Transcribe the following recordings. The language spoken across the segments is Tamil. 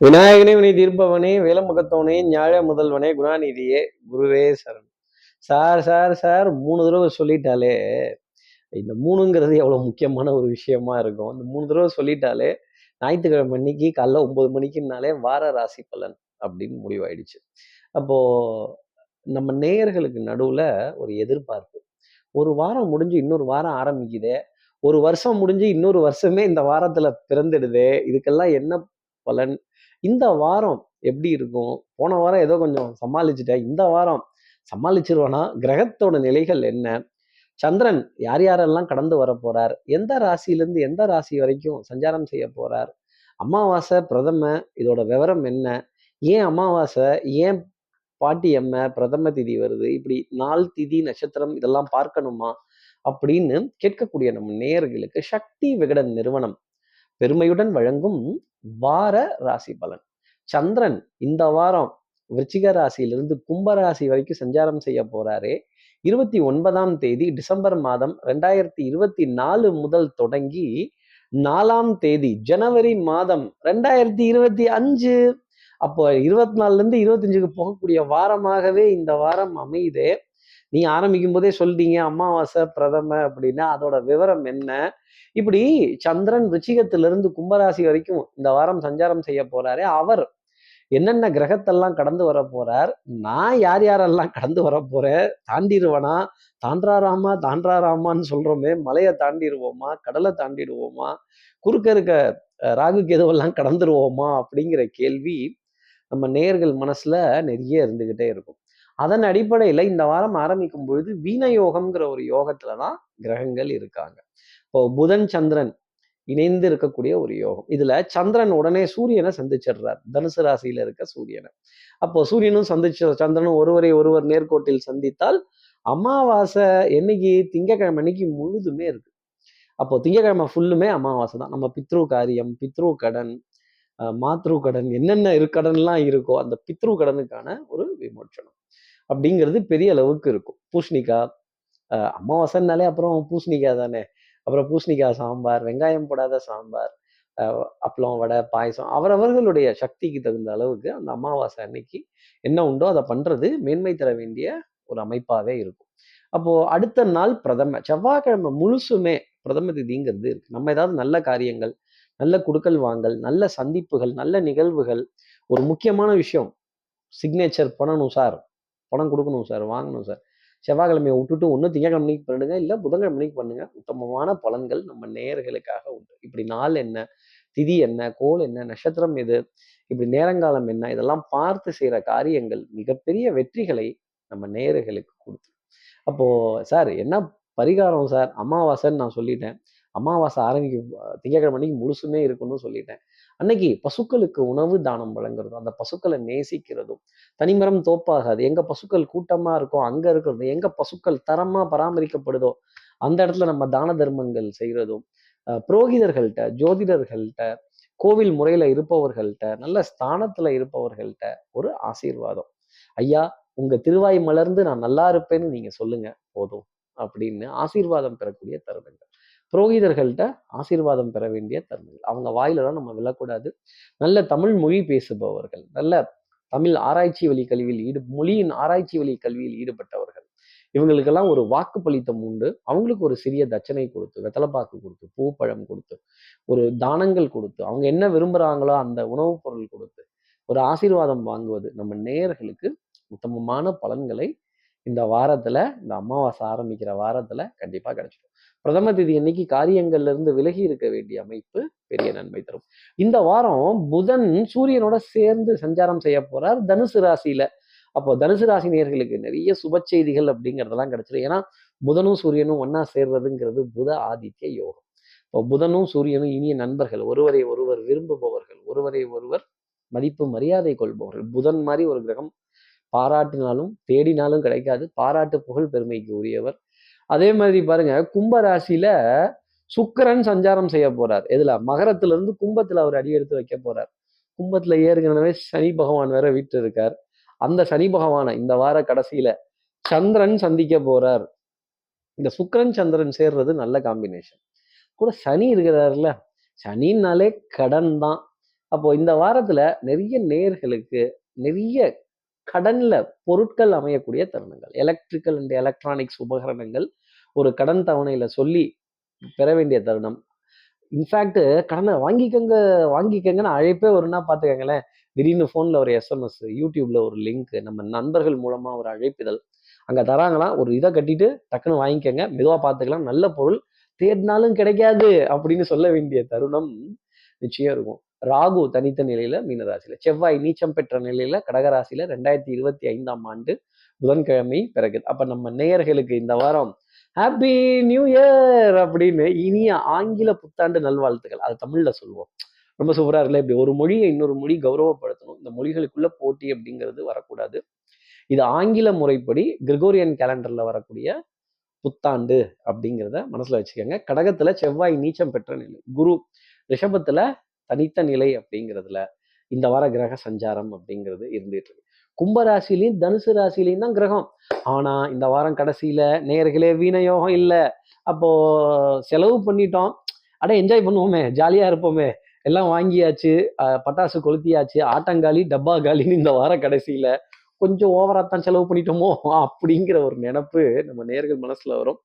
விநாயகனே வினை தீர்ப்பவனே வேலமுகத்தவனே ஞாழ முதல்வனே குணாநிதியே குருவே சரண். சார் சார் சார் மூணு தடவை சொல்லிட்டாலே இந்த மூணுங்கிறது எவ்வளவு முக்கியமான ஒரு விஷயமா இருக்கும். இந்த மூணு தடவை சொல்லிட்டாலே ஞாயிற்றுக்கிழமை அன்னைக்கு காலைல ஒன்பது மணிக்குனாலே வார ராசி பலன் அப்படின்னு முடிவாயிடுச்சு. அப்போ நம்ம நேயர்களுக்கு நடுவுல ஒரு எதிர்பார்ப்பு. ஒரு வாரம் முடிஞ்சு இன்னொரு வாரம் ஆரம்பிக்குதே ஒரு வருஷம் முடிஞ்சு இன்னொரு வருஷமே இந்த வாரத்துல பிறந்துடுதே இதுக்கெல்லாம் என்ன பலன்? இந்த வாரம் எப்படி இருக்கும்? போன வாரம் ஏதோ கொஞ்சம் சமாளிச்சுட்டேன். இந்த வாரம் சமாளிச்சிருவானா? கிரகத்தோட நிலைகள் என்ன? சந்திரன் யார் யாரெல்லாம் கடந்து வர போறார்? எந்த ராசியிலிருந்து எந்த ராசி வரைக்கும் சஞ்சாரம் செய்ய போறார்? அமாவாசை பிரதம இதோட விவரம் என்ன? ஏன் அமாவாசை? ஏன் பாட்டி அம்மை பிரதம திதி வருது? இப்படி நாள் திதி நட்சத்திரம் இதெல்லாம் பார்க்கணுமா? அப்படின்னு கேட்கக்கூடிய நம்ம நேயர்களுக்கு சக்தி விகடன் நிறுவனம் பெருமையுடன் வழங்கும் வார ராசி பலன். சந்திரன் இந்த வாரம் விருச்சிக ராசியிலிருந்து கும்ப ராசி வரைக்கும் சஞ்சாரம் செய்ய போறாரு. இருபத்தி ஒன்பதாம் தேதி டிசம்பர் மாதம் ரெண்டாயிரத்தி இருபத்தி நாலு முதல் தொடங்கி நாலாம் தேதி ஜனவரி மாதம் ரெண்டாயிரத்தி இருபத்தி அஞ்சு. அப்போ இருபத்தி நாலுல இருந்து இருபத்தஞ்சுக்கு போகக்கூடிய வாரமாகவே இந்த வாரம் அமையுது. நீங்க ஆரம்பிக்கும் போதே சொல்லிட்டீங்க அமாவாசை பிரதம அப்படின்னா அதோட விவரம் என்ன? இப்படி சந்திரன் ரிச்சிகத்திலிருந்து கும்பராசி வரைக்கும் இந்த வாரம் சஞ்சாரம் செய்ய போறாரு. அவர் என்னென்ன கிரகத்தெல்லாம் கடந்து வர போறார்? நான் யார் யாரெல்லாம் கடந்து வர போறேன் தாண்டிடுவனா தாண்டாராமா தாண்டாராமான்னு சொல்றோமே. மலையை தாண்டிடுவோமா? கடலை தாண்டிடுவோமா? குறுக்க இருக்க ராகு கேதுவெல்லாம் கடந்துருவோமா? அப்படிங்கிற கேள்வி நம்ம நேர்கள் மனசுல நிறைய இருந்துகிட்டே இருக்கும். அதன் அடிப்படையில இந்த வாரம் ஆரம்பிக்கும் பொழுது வீணயோகம்ங்கிற ஒரு யோகத்துல தான் கிரகங்கள் இருக்காங்க. இப்போ புதன் சந்திரன் இணைந்து இருக்கக்கூடிய ஒரு யோகம். இதுல சந்திரன் உடனே சூரியனை சந்திச்சிடுறார். தனுசு ராசியில இருக்க சூரியனை. அப்போ சூரியனும் சந்திச்ச சந்திரனும் ஒருவரை ஒருவர் நேர்கோட்டில் சந்தித்தால் அமாவாசை என்னைக்கு? திங்கக்கிழமை அன்னைக்கு முழுதுமே இருக்கு. அப்போ திங்கக்கிழமை ஃபுல்லுமே அமாவாசை தான். நம்ம பித்ரு காரியம் பித்ரு கடன் மாத்ரு கடன் என்னென்ன கடன்லாம் இருக்கோ அந்த பித்ரு கடனுக்கான ஒரு விமோச்சனம். அப்படிங்கிறது பெரிய அளவுக்கு இருக்கும். பூஷ்ணிக்காய் அமாவாசைனாலே அப்புறம் பூசணிக்காய் தானே. அப்புறம் பூசணிக்காய் சாம்பார் வெங்காயம் போடாத சாம்பார் அப்பளம் வடை பாயசம் அவரவர்களுடைய சக்திக்கு தகுந்த அளவுக்கு அந்த அமாவாசை அன்னைக்கு என்ன உண்டோ அதை பண்ணுறது மேன்மை தர வேண்டிய ஒரு அமைப்பாகவே இருக்கும். அப்போது அடுத்த நாள் பிரதம செவ்வாய்க்கிழமை முழுசுமே பிரதம திதிங்கிறது இருக்கு. நம்ம ஏதாவது நல்ல காரியங்கள் நல்ல குடுக்கல் வாங்கல் நல்ல சந்திப்புகள் நல்ல நிகழ்வுகள் ஒரு முக்கியமான விஷயம் சிக்னேச்சர் பண்ணணும் சார். பணம் கொடுக்கணும் சார் வாங்கணும் சார். செவ்வாய்க்கிழமையை விட்டுட்டு ஒன்று திங்கக்கிழமைக்கு பண்ணுங்க இல்லை புதன்கிழமைக்கு பண்ணுங்க. உத்தமமான பலன்கள் நம்ம நேர்களுக்காக உண்டு. இப்படி நாள் என்ன திதி என்ன கோல் என்ன நட்சத்திரம் எது இப்படி நேரங்காலம் என்ன இதெல்லாம் பார்த்து செய்கிற காரியங்கள் மிகப்பெரிய வெற்றிகளை நம்ம நேர்களுக்கு கொடுத்து அப்போ சார் என்ன பரிகாரம் சார்? அமாவாசைன்னு நான் சொல்லிட்டேன். அமாவாசை ஆரம்பிக்கும் திங்கக்கிழமை முழுசுமே இருக்கணும்னு சொல்லிட்டேன். அன்னைக்கு பசுக்களுக்கு உணவு தானம் வழங்குறதும் அந்த பசுக்களை நேசிக்கிறதும் தனிமரம் தோப்பாகாது. எங்க பசுக்கள் கூட்டமா இருக்கோ அங்க இருக்கிறதும் எங்க பசுக்கள் தரமா பராமரிக்கப்படுதோ அந்த இடத்துல நம்ம தான தர்மங்கள் செய்யறதும் புரோகிதர்கள்ட்ட ஜோதிடர்கள்ட்ட கோவில் முறையில இருப்பவர்கள்ட்ட நல்ல ஸ்தானத்துல இருப்பவர்கள்ட்ட ஒரு ஆசீர்வாதம். ஐயா உங்க திருவாய் மலர்ந்து நான் நல்லா இருப்பேன்னு நீங்க சொல்லுங்க போதும் அப்படின்னு ஆசீர்வாதம் பெறக்கூடிய தருணங்கள். புரோகிதர்கள்ட்ட ஆசீர்வாதம் பெற வேண்டிய தருணங்கள் அவங்க வாயிலெல்லாம் நம்ம விழக்கூடாது. நல்ல தமிழ் மொழி பேசுபவர்கள் நல்ல தமிழ் ஆராய்ச்சி வழி கல்வியில் ஈடு மொழியின் ஆராய்ச்சி வழி கல்வியில் ஈடுபட்டவர்கள். இவங்களுக்கெல்லாம் ஒரு வாக்கு பலித்தம் உண்டு. அவங்களுக்கு ஒரு சிறிய தட்சணை கொடுத்து வெத்தலைப்பாக்கு கொடுத்து பூப்பழம் கொடுத்து ஒரு தானங்கள் கொடுத்து அவங்க என்ன விரும்புகிறாங்களோ அந்த உணவுப் பொருள் கொடுத்து ஒரு ஆசீர்வாதம் வாங்குவது நம்ம நேயர்களுக்கு உத்தமமான பலன்களை இந்த வாரத்தில் இந்த அமாவாசை ஆரம்பிக்கிற வாரத்தில் கண்டிப்பாக கிடைச்சிடும். பிரதம திதி அன்னைக்கு காரியங்கள்ல இருந்து விலகி இருக்க வேண்டிய அமைப்பு பெரிய நன்மை தரும். இந்த வாரம் புதன் சூரியனோட சேர்ந்து சஞ்சாரம் செய்ய போறார் தனுசு ராசியில. அப்போ தனுசு ராசி நேர்களுக்கு நிறைய சுப செய்திகள் அப்படிங்கிறதெல்லாம் கிடைச்சிடும் ஏன்னா புதனும் சூரியனும் ஒன்னா சேர்றதுங்கிறது புத ஆதித்ய யோகம். இப்போ புதனும் சூரியனும் இனிய நண்பர்கள் ஒருவரை ஒருவர் விரும்புபவர்கள் ஒருவரை ஒருவர் மதிப்பு மரியாதை கொள்பவர்கள். புதன் மாதிரி ஒரு கிரகம் பாராட்டினாலும் தேடினாலும் கிடைக்காது. பாராட்டு புகழ் பெருமைக்கு உரியவர். அதே மாதிரி பாருங்க கும்ப ராசியில சுக்கரன் சஞ்சாரம் செய்ய போறார். எதுல? மகரத்துல இருந்து கும்பத்துல அவர் அடி எடுத்து வைக்க போறார். கும்பத்துல ஏற்கனவே சனி பகவான் வேற வீட்டு இருக்கார் அந்த சனி பகவானை இந்த வார கடைசியில சந்திரன் சந்திக்க போறார். இந்த சுக்கரன் சந்திரன் சேர்றது நல்ல காம்பினேஷன் கூட சனி இருக்கிறாருல்ல சனின்னாலே கடன் தான் அப்போ இந்த வாரத்துல நிறைய நேர்களுக்கு நிறைய கடன்ல பொருட்கள் அமையக்கூடிய தருணங்கள். எலக்ட்ரிக்கல் அண்ட் எலக்ட்ரானிக்ஸ் உபகரணங்கள் ஒரு கடன் தவணையில சொல்லி பெற வேண்டிய தருணம். இன்ஃபேக்ட் கடனை வாங்கிக்கங்க வாங்கிக்கங்கன்னு அழைப்பே வரும்னா பார்த்துக்கங்களேன். திடீர்னு ஃபோனில் ஒரு எஸ்எம்எஸ் யூடியூப்ல ஒரு லிங்க் நம்ம நண்பர்கள் மூலமா ஒரு அழைப்பிதழ். அங்கே தராங்களா ஒரு இதை கட்டிட்டு டக்குன்னு வாங்கிக்கங்க. மெதுவாக பார்த்துக்கலாம். நல்ல பொருள் தேடினாலும் கிடைக்காது அப்படின்னு சொல்ல வேண்டிய தருணம் நிச்சயம் இருக்கும். ராகு தனித்த நிலையில மீனராசியில செவ்வாய் நீச்சம் பெற்ற நிலையில கடகராசியில ரெண்டாயிரத்தி இருபத்தி ஐந்தாம் ஆண்டு புதன்கிழமை பிறகுது அப்ப நம்ம நேயர்களுக்கு இந்த வாரம் ஹாப்பி நியூ இயர் அப்படின்னு இனிய ஆங்கில புத்தாண்டு நல்வாழ்த்துக்கள். அது தமிழ்ல சொல்லுவோம். ரொம்ப சூப்பரா இருக்குல்ல? இப்படி ஒரு மொழியை இன்னொரு மொழி கௌரவப்படுத்தணும். இந்த மொழிகளுக்குள்ள போட்டி அப்படிங்கிறது வரக்கூடாது. இது ஆங்கில முறைப்படி கிரிகோரியன் கேலண்டர்ல வரக்கூடிய புத்தாண்டு அப்படிங்கிறத மனசுல வச்சுக்கோங்க. கடகத்துல செவ்வாய் நீச்சம் பெற்ற நிலை. குரு ரிஷபத்துல தனித்த நிலை அப்படிங்கிறதுல இந்த வார கிரக சஞ்சாரம் அப்படிங்கிறது இருந்துட்டு இருக்கு. கும்பராசிலையும் தனுசு ராசிலையும் தான் கிரகம். ஆனா இந்த வாரம் கடைசியில நேர்களே வீணயோகம் இல்லை. அப்போ செலவு பண்ணிட்டோம். அட என்ஜாய் பண்ணுவோமே. ஜாலியா இருப்போமே. எல்லாம் வாங்கியாச்சு. பட்டாசு கொளுத்தியாச்சு. ஆட்டங்காலி டப்பா காலின்னு இந்த வார கடைசியில கொஞ்சம் ஓவரா தான் செலவு பண்ணிட்டோமோ அப்படிங்கிற ஒரு நினப்பு நம்ம நேர்கள் மனசுல வரும்.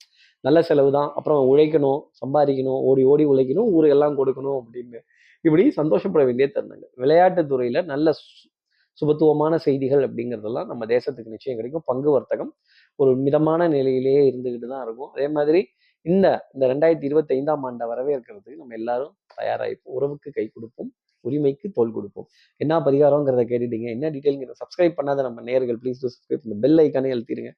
நல்ல செலவு தான் அப்புறம் உழைக்கணும் சம்பாதிக்கணும் ஓடி ஓடி உழைக்கணும் ஊருக்கு எல்லாம் கொடுக்கணும் அப்படின்னு இப்படி சந்தோஷப்பட வேண்டிய தருணங்கள். விளையாட்டு துறையில நல்ல சு- சுபத்துவமான செய்திகள் அப்படிங்கிறதெல்லாம் நம்ம தேசத்துக்கு நிச்சயம் கிடைக்கும். பங்கு வர்த்தகம் ஒரு மிதமான நிலையிலேயே இருந்துக்கிட்டு தான் இருக்கும். அதே மாதிரி இந்த இந்த ரெண்டாயிரத்தி இருபத்தி ஐந்தாம் ஆண்டை வரவேற்கிறதுக்கு நம்ம எல்லாரும் தயாராகிப்போம். உறவுக்கு கை கொடுப்போம். உரிமைக்கு தோல் கொடுப்போம். என்ன பரிகாரங்கிறத கேட்டுட்டீங்க. என்ன டீட்டெயில்ங்கிற சப்ஸ்கிரைப் பண்ணாத நம்ம நேர்கள் ப்ளீஸ் டூ சப்ஸ்கிரைப் இந்த பெல் ஐக்கானே அழுத்திடுங்க.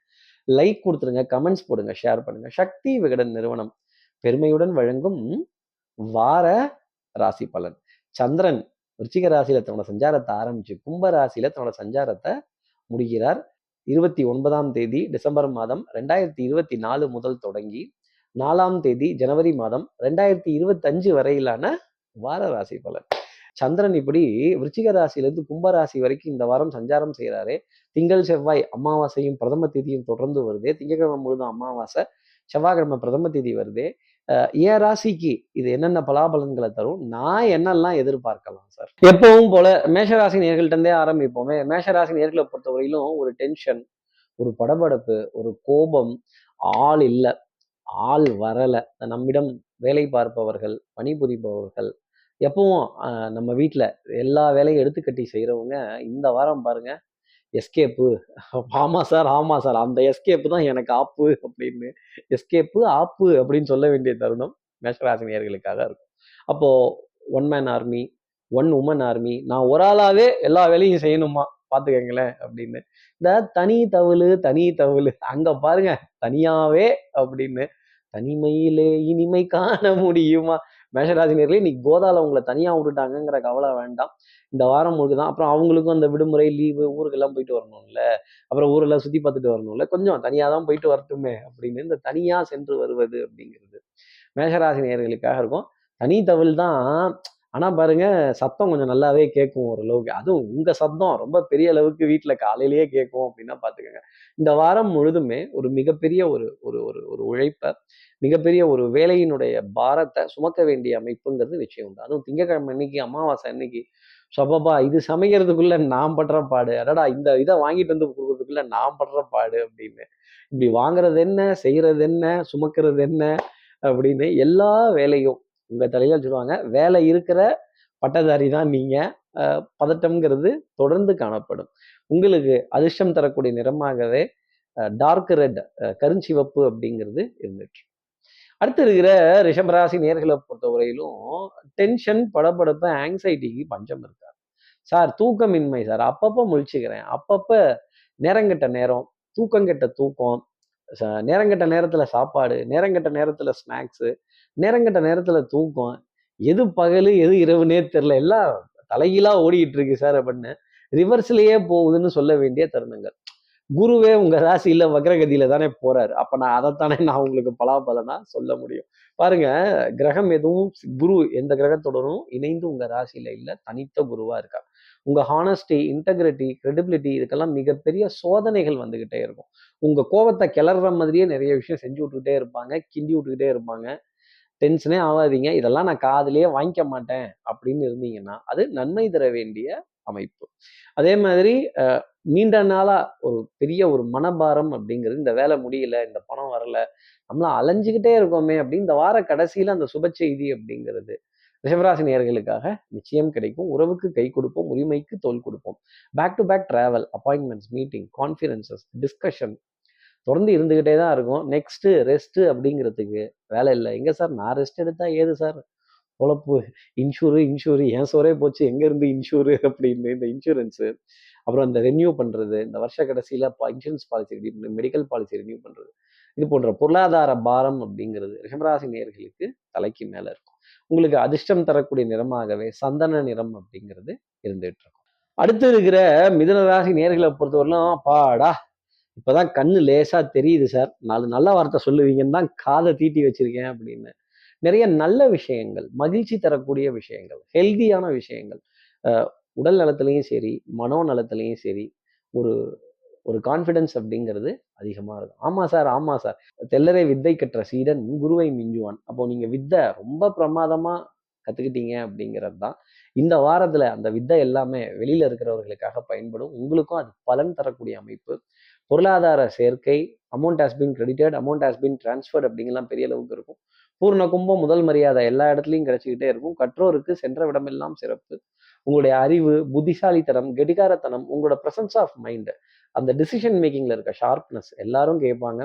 லைக் கொடுத்துருங்க கமெண்ட்ஸ் போடுங்க. ஷேர் பண்ணுங்க. சக்தி விகடன் நிறுவனம் பெருமையுடன் வழங்கும் வார ராசி பலன். சந்திரன் விருச்சிக ராசியில தன்னோட சஞ்சாரத்தை ஆரம்பிச்சு கும்ப ராசியில தன்னோட சஞ்சாரத்தை முடிகிறார் இருபத்தி ஒன்பதாம் தேதி டிசம்பர் மாதம் ரெண்டாயிரத்தி இருபத்தி நாலு முதல் தொடங்கி நாலாம் தேதி ஜனவரி மாதம் ரெண்டாயிரத்தி இருபத்தஞ்சு வரையிலான வார ராசி பலன். சந்திரன் இப்படி விருச்சிக ராசியிலிருந்து கும்ப ராசி வரைக்கும் இந்த வாரம் சஞ்சாரம் செய்கிறாரே திங்கள் செவ்வாய் அமாவாசையும் பிரதம தேதியும் தொடர்ந்து வருதே. திங்கட்கிழமை முழுதும் அமாவாசை செவ்வாய்க்கிழமை பிரதம தேதி வருதே. என் ராசிக்கு இது என்னென்ன பலாபலன்களை தரும்? நான் என்னெல்லாம் எதிர்பார்க்கலாம் சார்? எப்பவும் போல மேஷராசி நேர்கள்ட்டே இருந்தே ஆரம்பிப்போமே. மேஷராசி நேர்களை பொறுத்தவரையிலும் ஒரு டென்ஷன் ஒரு படபடப்பு ஒரு கோபம் ஆள் இல்லை ஆள் வரலை. நம்மிடம் வேலை பார்ப்பவர்கள் பணிபுரிபவர்கள் எப்பவும் நம்ம வீட்டில் எல்லா வேலையும் எடுத்துக்கட்டி செய்கிறவங்க இந்த வாரம் பாருங்கள் எஸ்கேப்பு ஆமாம் சார் ஆமாம் சார். அந்த எஸ்கேப்பு தான் எனக்கு ஆப்பு அப்படின்னு. எஸ்கேப்பு ஆப்பு அப்படின்னு சொல்ல வேண்டிய தருணம் மேஷராசினியர்களுக்காக இருக்கும். அப்போது one man army one woman army நான் ஒரு ஆளாவே எல்லா வேலையும் செய்யணுமா? பார்த்துக்கங்களேன் அப்படின்னு. இந்த தனி தவிழு தனி தவிழு அங்கே பாருங்க தனியாவே அப்படின்னு. தனிமையிலே இனிமை காண முடியுமா? மேஷராசினியர்களே இன்னைக்கு கோதால உங்களை தனியாக விட்டுட்டாங்கங்கிற கவலை வேண்டாம். இந்த வாரம் முழுக்க தான் அப்புறம் அவங்களுக்கும் அந்த விடுமுறை லீவு ஊருக்கெல்லாம் போயிட்டு வரணும்ல. அப்புறம் ஊரெல்லாம் சுத்தி பார்த்துட்டு வரணும்ல. கொஞ்சம் தனியாக தான் போயிட்டு வரட்டுமே அப்படின்னு இந்த தனியா சென்று வருவது அப்படிங்கிறது மேகராசி நேர்களுக்காக இருக்கும். தனி தவில் தான். ஆனா பாருங்க சத்தம் கொஞ்சம் நல்லாவே கேட்கும் ஓரளவுக்கு. அதுவும் உங்க சத்தம் ரொம்ப பெரிய அளவுக்கு வீட்டுல காலையிலேயே கேட்கும் அப்படின்னா பாத்துக்கோங்க. இந்த வாரம் முழுதுமே ஒரு மிகப்பெரிய ஒரு ஒரு ஒரு ஒரு உழைப்ப மிகப்பெரிய ஒரு வேலையினுடைய பாரத்தை சுமக்க வேண்டிய அமைப்புங்கிறது நிச்சயம் உண்டு அதுவும் திங்கக்கிழமை அன்னைக்கு அமாவாசை அன்னைக்கு சப்பப்பா இது சமைக்கிறதுக்குள்ள நான் படுற பாடு. அடடா இந்த இதை வாங்கிட்டு வந்து கொடுக்கறதுக்குள்ள நான் படுற பாடு அப்படின்னு. இப்படி வாங்குறது என்ன செய்யறது என்ன சுமக்கிறது என்ன அப்படின்னு எல்லா வேலையும் உங்க தலையில சொல்லுவாங்க. வேலை இருக்கிற பட்டதாரி தான் நீங்க. பதட்டம்ங்கிறது தொடர்ந்து காணப்படும். உங்களுக்கு அதிர்ஷ்டம் தரக்கூடிய நிறமாகவே டார்க் ரெட் கருஞ்சிவப்பு அப்படிங்கிறது இருந்துட்டு அடுத்து இருக்கிற ரிஷபராசி நேர்களை பொறுத்தவரையிலும் டென்ஷன் படபடப்பு ஆங்ஸைட்டிக்கு பஞ்சம் இருக்காது. சார் தூக்கமின்மை சார். அப்பப்போ முழிச்சுக்கிறேன். அப்பப்போ நேரங்கெட்ட நேரம் தூக்கங்கெட்ட தூக்கம் ச- நேரங்கெட்ட நேரத்தில் சாப்பாடு நேரங்கெட்ட நேரத்தில் ஸ்நாக்ஸு நேரங்கெட்ட நேரத்தில் தூக்கம் எது பகல் எது இரவுனே தெரில எல்லாம் தலைகீழாக ஓடிக்கிட்டு இருக்கு சார் அப்படின்னு ரிவர்ஸ்லேயே போகுதுன்னு சொல்ல வேண்டிய தருணங்கள். குருவே உங்க ராசியில வக்ரகதியில தானே போறாரு. அப்ப நான் அதைத்தானே நான் உங்களுக்கு பலாபலனா சொல்ல முடியும். பாருங்க கிரகம் எதுவும் குரு எந்த கிரகத்துடனும் இணைந்து உங்க ராசியில இல்ல தனித்த குருவா இருக்கா. உங்க ஹானஸ்டி இன்டெகிரிட்டி கிரெடிபிலிட்டி இதுக்கெல்லாம் மிகப்பெரிய சோதனைகள் வந்துகிட்டே இருக்கும். உங்க கோபத்தை கிளற மாதிரியே நிறைய விஷயம் செஞ்சு விட்டுக்கிட்டே இருப்பாங்க கிண்டி விட்டுக்கிட்டே இருப்பாங்க. டென்ஷனே ஆகாதீங்க. இதெல்லாம் நான் காதுலயே வாங்கிக்க மாட்டேன் அப்படின்னு இருந்தீங்கன்னா அது நன்மை தர வேண்டிய அமைப்பு. அதே மாதிரி நீண்ட நாளா ஒரு பெரிய ஒரு மனபாரம் அப்படிங்கிறது இந்த வேலை முடியல இந்த பணம் வரல நம்மளாம் அலைஞ்சுக்கிட்டே இருக்கோமே அப்படின்னு இந்த வார கடைசியில அந்த சுப செய்தி அப்படிங்கிறது ரிஷபராசி நேர்களுக்காக நிச்சயம் கிடைக்கும். உறவுக்கு கை கொடுப்போம் உரிமைக்கு தோல் கொடுப்போம். Back to back travel appointments meeting conferences discussion தொடர்ந்து இருந்துகிட்டே தான் இருக்கும். நெக்ஸ்ட்டு ரெஸ்ட்டு அப்படிங்கிறதுக்கு வேலை இல்லை. எங்கே சார் நான் ரெஸ்ட் எடுத்தால் ஏது சார் பொழப்பு இன்சூரு இன்சூரு என் சோரே போச்சு. எங்கேருந்து இன்சூரு அப்படின்னு இந்த இன்சூரன்ஸு அப்புறம் இந்த ரெனியூ பண்ணுறது இந்த வருஷ கடைசியில் insurance policy renew medical policy renew பண்ணுறது இது போன்ற பொருளாதார பாரம் அப்படிங்கிறது ரிஷபராசி நேர்களுக்கு தலைக்கு மேலே இருக்கும். உங்களுக்கு அதிர்ஷ்டம் தரக்கூடிய நிறமாகவே சந்தன நிறம் அப்படிங்கிறது இருந்துகிட்டு இருக்கும். அடுத்து இருக்கிற மிதனராசி நேர்களை பொறுத்தவரையிலும் பாடா இப்போதான் கண்ணு லேசாக தெரியுது சார். நாலு நல்ல வார்த்தை சொல்லுவீங்கன்னு தான் காதை தீட்டி வச்சிருக்கேன் அப்படின்னு. நிறைய நல்ல விஷயங்கள் மகிழ்ச்சி தரக்கூடிய விஷயங்கள் ஹெல்தியான விஷயங்கள். உடல் நலத்துலேயும் சரி மனோ நலத்திலையும் சரி ஒரு ஒரு கான்ஃபிடென்ஸ் அப்படிங்கிறது அதிகமாக இருக்கும். ஆமாம் சார் ஆமாம் சார். தெல்லரை வித்தை கற்ற சீடன் குருவை மிஞ்சுவான். அப்போ நீங்கள் வித்தை ரொம்ப பிரமாதமாக கற்றுக்கிட்டீங்க அப்படிங்கிறது தான் இந்த வாரத்தில் அந்த வித்தை எல்லாமே வெளியில் இருக்கிறவர்களுக்காக பயன்படும். உங்களுக்கும் அது பலன் தரக்கூடிய அமைப்பு. பொருளாதார சேர்க்கை amount has been credited amount has been transferred அப்படிங்கலாம் பெரிய அளவுக்கு இருக்கும். பூர்ண கும்பம் முதல் மரியாதை எல்லா இடத்துலையும் கிடைச்சிக்கிட்டே இருக்கும். கற்றோருக்கு சென்ற விடமெல்லாம் சிறப்பு. உங்களுடைய அறிவு புத்திசாலித்தனம் கெடிகாரத்தனம் உங்களோட பிரசன்ஸ் ஆஃப் மைண்ட் அந்த டிசிஷன் மேக்கிங்ல இருக்க ஷார்ப்னஸ் எல்லாரும் கேட்பாங்க.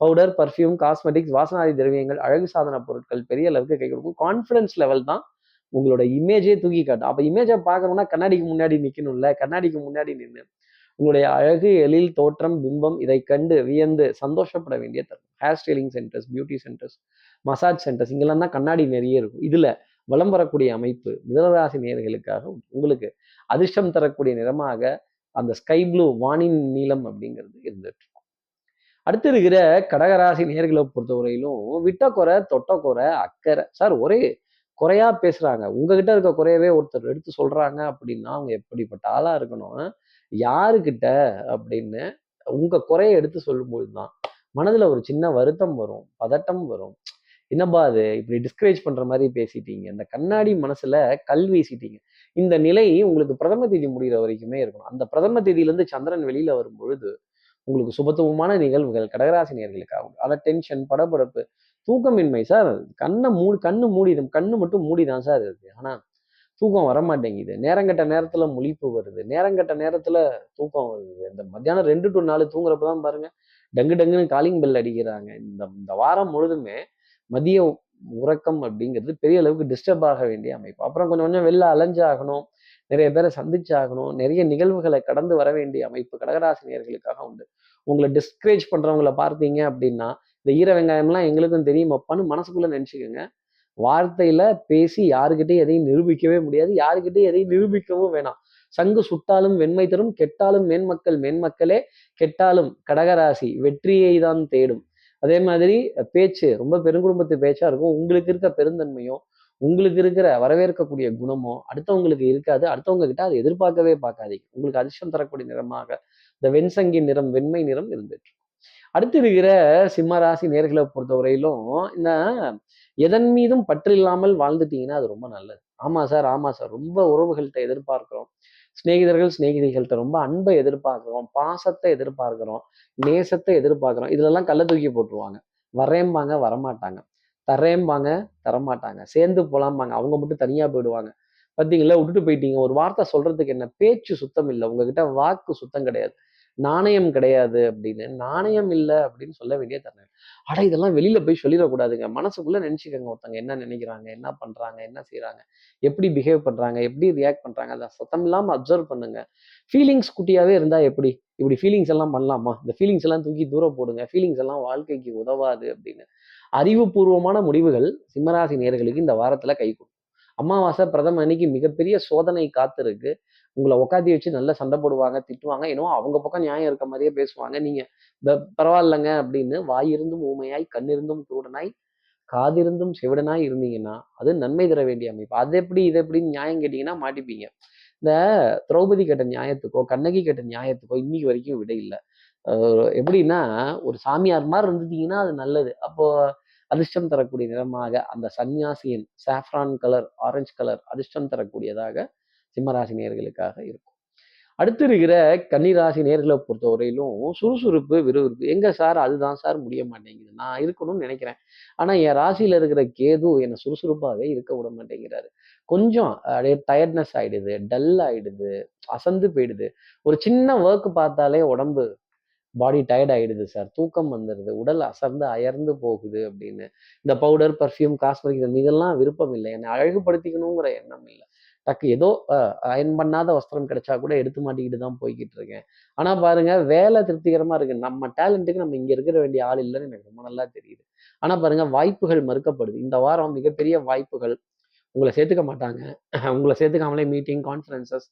பவுடர் பர்ஃப்யூம் காஸ்மெட்டிக்ஸ் வாசனாதி திரவியங்கள் அழகு சாதன பொருட்கள் பெரிய அளவுக்கு கை கொடுக்கும். கான்ஃபிடன்ஸ் லெவல் தான் உங்களோட இமேஜே தூக்கி காட்டும். அப்போ இமேஜை பார்க்கணும்னா கண்ணாடிக்கு முன்னாடி நிற்கணும்ல கண்ணாடிக்கு முன்னாடி நின்று உங்களுடைய அழகு எழில் தோற்றம் பிம்பம் இதை கண்டு வியந்து சந்தோஷப்பட வேண்டிய தருணம் hair styling centres beauty centres massage centres இங்கெல்லாம் தான் கண்ணாடி நிறைய இருக்கும். இதில் வளம் வரக்கூடிய அமைப்பு மிதனராசி நேயர்களுக்காக உங்களுக்கு அதிர்ஷ்டம் தரக்கூடிய நிறமாக அந்த ஸ்கை ப்ளூ வானின் நீளம் அப்படிங்கிறது இருந்துட்டு இருக்கும் அடுத்து இருக்கிற கடகராசி நேர்களை பொறுத்தவரையிலும் விட்ட குறை தொட்ட குறை அக்கறை. சார் ஒரே குறையா பேசுறாங்க. உங்ககிட்ட இருக்க குறையவே ஒருத்தர் எடுத்து சொல்றாங்க அப்படின்னா அவங்க எப்படிப்பட்ட ஆளா இருக்கணும்? யாருக்கிட்ட அப்படின்னு உங்க குறைய எடுத்து சொல்லும்போது தான் மனதுல ஒரு சின்ன வருத்தம் வரும் பதட்டம் வரும். என்னப்பா அது இப்படி டிஸ்கரேஜ் பண்ற மாதிரி பேசிட்டீங்க. இந்த கண்ணாடி மனசுல கல் வீசிட்டீங்க. இந்த நிலை உங்களுக்கு பிரதம தேதி முடிகிற வரைக்குமே இருக்கணும். அந்த பிரதம தேதியில இருந்து சந்திரன் வெளியில வரும் பொழுது உங்களுக்கு சுபத்துவமான நிகழ்வுகள் கடகராசினியர்களுக்காக ஆனா டென்ஷன் படபடப்பு தூக்கமின்மை சார் கண்ணை மூடி கண்ணு மூடிடும் கண்ணு மட்டும் மூடிதான் சார் இருக்கு ஆனா தூக்கம் வர மாட்டேங்குது நேரங்கட்ட நேரத்துல முழிப்பு வருது. நேரங்கட்ட நேரத்துல தூக்கம் வருது. இந்த மத்தியானம் ரெண்டு டு நாலு தூங்குறப்பதான் பாருங்க டங்கு டங்குன்னு காலிங் பெல் அடிக்கிறாங்க. இந்த இந்த வாரம் முழுதுமே மதிய உறக்கம் அப்படிங்கிறது பெரிய அளவுக்கு டிஸ்டர்ப் ஆக வேண்டிய அமைப்பு. அப்புறம் கொஞ்சம் கொஞ்சம் வெளில அலைஞ்சாகணும் நிறைய பேரை சந்திச்சாகணும் நிறைய நிகழ்வுகளை கடந்து வர வேண்டிய அமைப்பு கடகராசினியர்களுக்காக உண்டு. உங்களை டிஸ்கரேஜ் பண்றவங்கள பார்த்தீங்க அப்படின்னா இந்த ஈர வெங்காயம்லாம் எங்களுக்கும் தெரியும் அப்பான்னு மனசுக்குள்ள நினைச்சுக்கோங்க. வார்த்தையில பேசி யாருக்கிட்டையும் எதையும் நிரூபிக்கவே முடியாது. யாருக்கிட்டையும் எதையும் நிரூபிக்கவும் வேணாம். சங்கு சுட்டாலும் வெண்மை தரும் கெட்டாலும் மேன்மக்கள் மேன்மக்களே கெட்டாலும் கடகராசி வெற்றியை தான் தேடும். அதே மாதிரி பேச்சு ரொம்ப பெருங்குடும்பத்து பேச்சா இருக்கும். உங்களுக்கு இருக்க பெருந்தன்மையும் உங்களுக்கு இருக்கிற வரவேற்கக்கூடிய குணமோ அடுத்தவங்களுக்கு இருக்காது. அடுத்தவங்க கிட்ட அதை எதிர்பார்க்கவே பார்க்காதீங்க. உங்களுக்கு அதிர்ஷ்டம் தரக்கூடிய நிறமாக இந்த வெண்சங்கி நிறம் வெண்மை நிறம் இருந்துட்டு இருக்கும். அடுத்து இருக்கிற சிம்ம ராசி நேர்களை பொறுத்தவரையிலும் இந்த எதன் மீதும் பற்று இல்லாமல் வாழ்ந்துட்டீங்கன்னா அது ரொம்ப நல்லது. ஆமாம் சார் ஆமாம் சார். ரொம்ப உறவுகள்கிட்ட எதிர்பார்க்குறோம். சிநேகிதர்கள் சிநேகிதிகள்கிட்ட ரொம்ப அன்பை எதிர்பார்க்குறோம். பாசத்தை எதிர்பார்க்குறோம். நேசத்தை எதிர்பார்க்குறோம். இதுலலாம் கள்ள தூக்கி போட்டுருவாங்க. வரேம்பாங்க வரமாட்டாங்க. தரேம்பாங்க தரமாட்டாங்க. சேர்ந்து போலாம்பாங்க. அவங்க மட்டும் தனியாக போயிடுவாங்க. பார்த்தீங்களா விட்டுட்டு போயிட்டீங்க. ஒரு வார்த்தை சொல்றதுக்கு என்ன? பேச்சு சுத்தம் இல்லை. உங்ககிட்ட வாக்கு சுத்தம் கிடையாது. நாணயம் கிடையாது அப்படின்னு. நாணயம் இல்லை அப்படின்னு சொல்ல வேண்டிய தருணம் ஆனா இதெல்லாம் வெளியில போய் சொல்லிடக்கூடாதுங்க. மனசுக்குள்ள நினைச்சுக்கோங்க. ஒருத்தங்க என்ன நினைக்கிறாங்க என்ன பண்றாங்க என்ன செய்யறாங்க எப்படி பிஹேவ் பண்றாங்க எப்படி ரியாக்ட் பண்றாங்க அதை சத்தம் இல்லாம அப்சர்வ் பண்ணுங்க. ஃபீலிங்ஸ் குட்டியாவே இருந்தா எப்படி? இப்படி ஃபீலிங்ஸ் எல்லாம் பண்ணலாமா? இந்த ஃபீலிங்ஸ் எல்லாம் தூக்கி தூரம் போடுங்க. ஃபீலிங்ஸ் எல்லாம் வாழ்க்கைக்கு உதவாது அப்படின்னு. அறிவுபூர்வமான முடிவுகள் சிம்மராசி நேர்களுக்கு இந்த வாரத்துல கை கொடுக்கும். அமாவாசை பிரதம அன்னைக்கு மிகப்பெரிய சோதனை காத்திருக்கு. உங்களை உட்காத்தி வச்சு நல்லா சண்டை போடுவாங்க திட்டுவாங்க. என்னவோ அவங்க பக்கம் நியாயம் இருக்க மாதிரியே பேசுவாங்க. நீங்க பரவாயில்லைங்க அப்படின்னு வாயிருந்தும் ஊமையாய் கண்ணிருந்தும் குருடனாய் காதிருந்தும் செவிடனாய் இருந்தீங்கன்னா அது நன்மை தர வேண்டிய அமைப்பு. அது எப்படி இது எப்படின்னு நியாயம் கேட்டீங்கன்னா மாட்டிப்பீங்க. இந்த திரௌபதி கேட்ட நியாயத்துக்கோ கண்ணகி கேட்ட நியாயத்துக்கோ இன்னைக்கு வரைக்கும் விடை இல்லை. எப்படின்னா ஒரு சாமியார் மாதிரி இருந்துட்டீங்கன்னா அது நல்லது. அப்போ அதிர்ஷ்டம் தரக்கூடிய நிறமாக அந்த சன்னியாசியின் சாஃப்ரான் கலர் ஆரஞ்சு கலர் அதிர்ஷ்டம் தரக்கூடியதாக சிம்மராசி நேர்களுக்காக இருக்கும். அடுத்து இருக்கிற கன்னிராசி நேர்களை பொறுத்தவரையிலும் சுறுசுறுப்பு விறுவிறுப்பு. எங்க சார் அதுதான் சார் முடிய மாட்டேங்குது. நான் இருக்கணும்னு நினைக்கிறேன். ஆனா என் ராசியில இருக்கிற கேது என்னை சுறுசுறுப்பாகவே இருக்க விட மாட்டேங்கிறாரு. கொஞ்சம் அப்படியே டயர்ட்னஸ் ஆயிடுது டல் ஆயிடுது அசந்து போயிடுது. ஒரு சின்ன ஒர்க் பார்த்தாலே உடம்பு பாடி டயர்ட் ஆயிடுது சார். தூக்கம் வந்துடுது உடல் அசர்ந்து அயர்ந்து போகுது அப்படின்னு. இந்த பவுடர் பர்ஃப்யூம் காஸ்மெட்டிக் இதெல்லாம் விருப்பம் இல்லை. என்னை அழகுபடுத்திக்கணுங்கிற எண்ணம் இல்லை. டக்கு ஏதோ அயன் பண்ணாத வஸ்திரம் கிடைச்சா கூட எடுத்து மாட்டிக்கிட்டு தான் போய்கிட்டு இருக்கேன் ஆனால் பாருங்க வேலை திருப்திகரமாக இருக்கு. நம்ம டேலண்ட்டுக்கு நம்ம இங்கே இருக்கிற வேண்டிய ஆள் இல்லைன்னு எனக்கு ரொம்ப நல்லா தெரியுது. ஆனால் பாருங்க வாய்ப்புகள் மறுக்கப்படுது. இந்த வாரம் மிகப்பெரிய வாய்ப்புகள். உங்களை சேர்த்துக்க மாட்டாங்க. உங்களை சேர்த்துக்காமலே மீட்டிங் கான்ஃபரன்சஸ்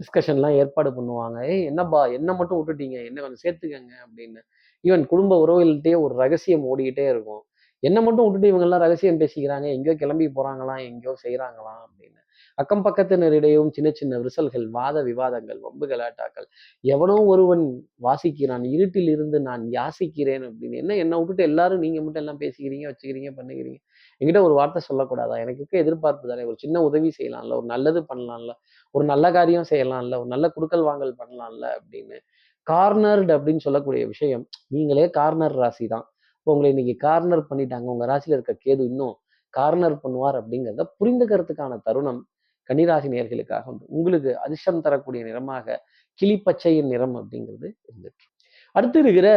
டிஸ்கஷன்லாம் ஏற்பாடு பண்ணுவாங்க. ஏய் என்னப்பா என்ன மட்டும் விட்டுட்டீங்க. என்ன கொஞ்சம் சேர்த்துக்கங்க அப்படின்னு. ஈவன் குடும்ப உறவுகள்கிட்டயே ஒரு ரகசியம் ஓடிக்கிட்டே இருக்கும். என்ன மட்டும் விட்டுட்டு இவங்கெல்லாம் ரகசியம் பேசிக்கிறாங்க. எங்கேயோ கிளம்பி போகிறாங்களாம் எங்கேயோ செய்கிறாங்களாம் அப்படின்னு. அக்கம் பக்கத்தினரிடையும் சின்ன சின்ன விரிசல்கள் வாத விவாதங்கள் வம்பு கலாட்டாக்கள் எவனோ ஒருவன் வாசிக்கிறான் இருட்டில் இருந்து நான் யாசிக்கிறேன் அப்படின்னு. என்ன என்னை விட்டுட்டு எல்லாரும் நீங்க மட்டும் எல்லாம் பேசிக்கிறீங்க வச்சுக்கிறீங்க பண்ணுகிறீங்க? என்கிட்ட ஒரு வார்த்தை சொல்லக்கூடாதா? எனக்கு இருக்க எதிர்பார்ப்பு தானே. ஒரு சின்ன உதவி செய்யலாம்ல ஒரு நல்லது பண்ணலாம்ல ஒரு நல்ல காரியம் செய்யலாம்ல ஒரு நல்ல குடுக்கல் வாங்கல் பண்ணலாம்ல அப்படின்னு. கார்னர்டு அப்படின்னு சொல்லக்கூடிய விஷயம் நீங்களே கார்னர் ராசி தான். இப்போ உங்களை இன்னைக்கு கார்னர் பண்ணிட்டாங்க. உங்க ராசியில இருக்க கேது இன்னும் கார்னர் பண்ணுவார் அப்படிங்கிறத புரிந்துக்கிறதுக்கான தருணம் கன்னிராசி நேர்களுக்காக உண்டு. உங்களுக்கு அதிர்ஷ்டம் தரக்கூடிய நிறமாக கிளிப்பச்சையின் நிறம் அப்படிங்கிறது இருந்துட்டு அடுத்து இருக்கிற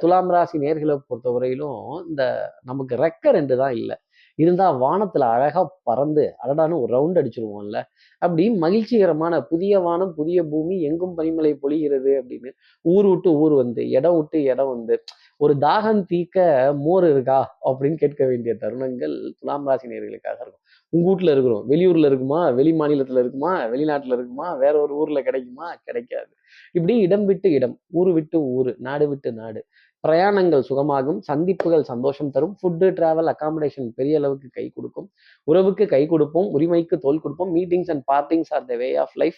துலாம் ராசி நேர்களை பொறுத்தவரையிலும் இந்த நமக்கு ரெக்க ரெண்டு தான் இல்லை. இருந்தா வானத்துல அழகா பறந்து அடடான்னு ஒரு ரவுண்ட் அடிச்சிருவோம்ல. அப்படி மகிழ்ச்சிகரமான புதிய வானம் புதிய பூமி எங்கும் பனிமலை பொழிகிறது அப்படின்னு ஊர் விட்டு ஊர் வந்து இடம் விட்டு இடம் வந்து ஒரு தாகம் தீக்க மோர் இருக்கா அப்படின்னு கேட்க வேண்டிய தருணங்கள் துலாம் ராசி நேர்களுக்காக இருக்கும். உங்க வீட்டுல இருக்கிறோம். வெளியூர்ல இருக்குமா? வெளி மாநிலத்துல இருக்குமா? வெளிநாட்டுல இருக்குமா? வேற ஒரு ஊர்ல கிடைக்குமா? கிடைக்காது. இப்படி இடம் விட்டு இடம் ஊர் விட்டு ஊர் நாடு விட்டு நாடு பிரயாணங்கள் சுகமாகும் சந்திப்புகள் சந்தோஷம் தரும் ஃபுட்டு டிராவல் அகாமடேஷன் பெரிய அளவுக்கு கை கொடுக்கும். உறவுக்கு கை கொடுப்போம் உரிமைக்கு தோல் கொடுப்போம். Meetings and partings are the way of life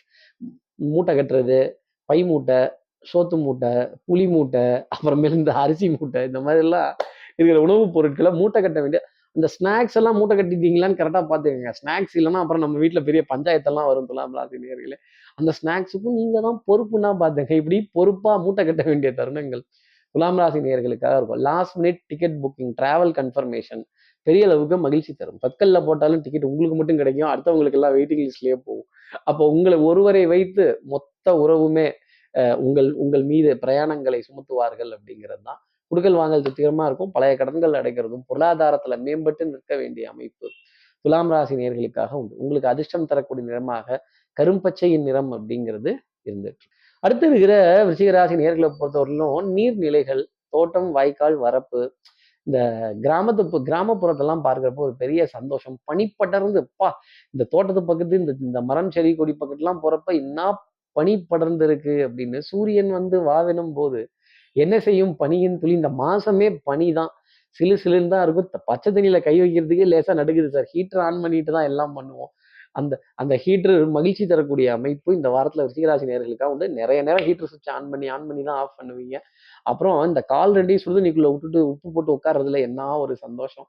மூட்டை கட்டுறது பை மூட்டை சோத்து மூட்டை புளி மூட்டை அப்புறமேல இந்த அரிசி மூட்டை இந்த மாதிரிலாம் இருக்கிற உணவுப் பொருட்களை மூட்டை கட்ட வேண்டிய இந்த ஸ்நாக்ஸ் எல்லாம் மூட்டை கட்டிட்டீங்களான்னு கரெக்டாக பார்த்துக்கோங்க. ஸ்நாக்ஸ் இல்லைன்னா அப்புறம் நம்ம வீட்டில் பெரிய பஞ்சாயத்தெல்லாம் வரும் துலாம் ராசி நேர்களே அந்த ஸ்நாக்ஸுக்கும் நீங்கள் தான் பொறுப்புன்னா பார்த்துங்க இப்படி பொறுப்பாக மூட்டை கட்ட வேண்டிய தருணங்கள் துலாம் ராசி நேர்களுக்காக இருக்கும். Last minute ticket booking travel confirmation பெரிய அளவுக்கு மகிழ்ச்சி தரும். பற்களில் போட்டாலும் டிக்கெட் உங்களுக்கு மட்டும் கிடைக்கும் அடுத்தவங்களுக்கு எல்லாம் வெயிட்டிங் லிஸ்ட்லயே போகும். அப்போ உங்களை ஒருவரை வைத்து மொத்த உறவுமே உங்கள் உங்கள் மீது பிரயாணங்களை சுமத்துவார்கள் அப்படிங்கிறது தான். குடுக்கல் வாங்கல் திருப்திகரமா இருக்கும். பழைய கடன்கள் அடைக்கிறதும் பொருளாதாரத்துல மேம்பட்டு நிற்க வேண்டிய அமைப்பு துலாம் ராசி நேர்களுக்காக உண்டு. உங்களுக்கு அதிர்ஷ்டம் தரக்கூடிய நிறமாக கரும்பச்சையின் நிறம் அப்படிங்கிறது இருந்துட்டு அடுத்து இருக்கிற விருச்சிகராசி நேர்களை பொறுத்தவரையிலும் நீர்நிலைகள் தோட்டம் வாய்க்கால் வரப்பு இந்த கிராமத்து கிராமப்புறத்தெல்லாம் பார்க்குறப்போ ஒரு பெரிய சந்தோஷம். பனிப்படர்ந்து பா இந்த தோட்டத்து பக்கத்து இந்த இந்த மரம் செடி கொடி பக்கத்துலாம் போகிறப்ப என்ன பனி படர்ந்திருக்கு அப்படின்னு சூரியன் வந்து வாவெனும் போது என்ன செய்யும்? பனியின் துளி இந்த மாசமே பனி தான் சிலு சிலுன்னு தான் இருக்கும். பச்சை தண்ணியில கை வைக்கிறதுக்கே லேசா நடுக்குது சார். ஹீட்டர் ஆன் பண்ணிட்டு தான் எல்லாம் பண்ணுவோம். அந்த அந்த ஹீட்டர் மகிழ்ச்சி தரக்கூடிய அமைப்பு இந்த வாரத்தில் ரிஷிகராசி நேர்களுக்காக வந்து நிறைய நேரம் ஹீட்டர் சுவிட்ச் ஆன் பண்ணி ஆன் பண்ணி தான் ஆஃப் பண்ணுவீங்க. அப்புறம் இந்த கால் ரெண்டையும் சுடுது நீக்குள்ள விட்டுட்டு உப்பு போட்டு உட்கார்றதுல என்ன ஒரு சந்தோஷம்.